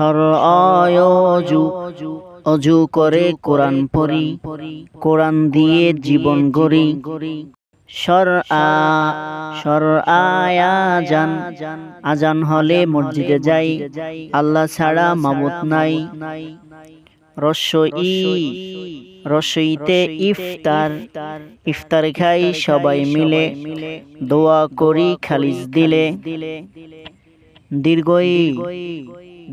সর অয়জু অজু করে কোরআন পড়ি, কোরআন দিয়ে জীবন গড়ি। সর আ সর আয়া জান আজান হলে মসজিদে যাই, আল্লাহ ছাড়া মাবুত নাই। রস্যই রসইতে ইফতার ইফতার খাই সবাই মিলে, দোয়া করি খালিজ দিলে। দীর্ঘই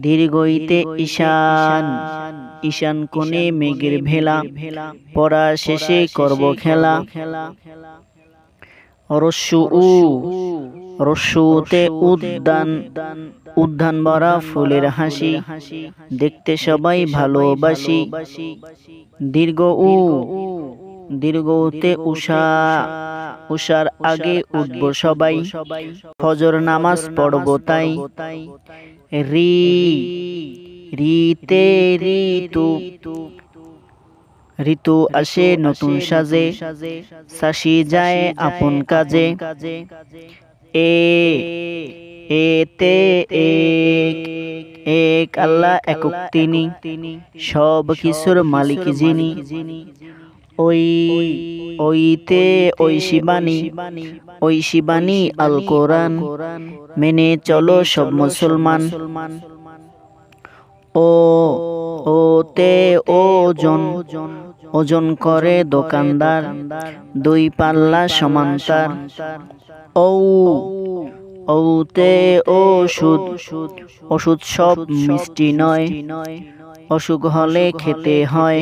দীর্ঘইতে ঈশান ঈশান কোণে মেঘের ভেলা পড়া শেষে করব খেলা। রস্যু উ রস্যুতে উদ্যান উদ্যান ভরা ফুলের হাসি। দেখতে সবাই ভালোবাসি। দীর্ঘ উ দীর্ঘতে উষা। উষার আগে উঠব সবাই। ফজর নামাজ পড়ব তাই। রি রিতে ঋতু। ঋতু। আসে নতুন সাজে। শাসি যায় আপন কাজে। এ এতে এক। এক আল্লাহ একক তিনি সব কিছুর মালিক যিনি। ওই, ওইতে ওই শিবানী ওই শিবানী আল কোরআন মেনে চলো সব মুসলমান। ও, ওতে ওজন ওজন করে দোকানদার, দুই পাল্লা সমান্তার। ও ওতে ওষুধ ওষুধ সব মিষ্টি নয়, অসুখ হলে খেতে হয়।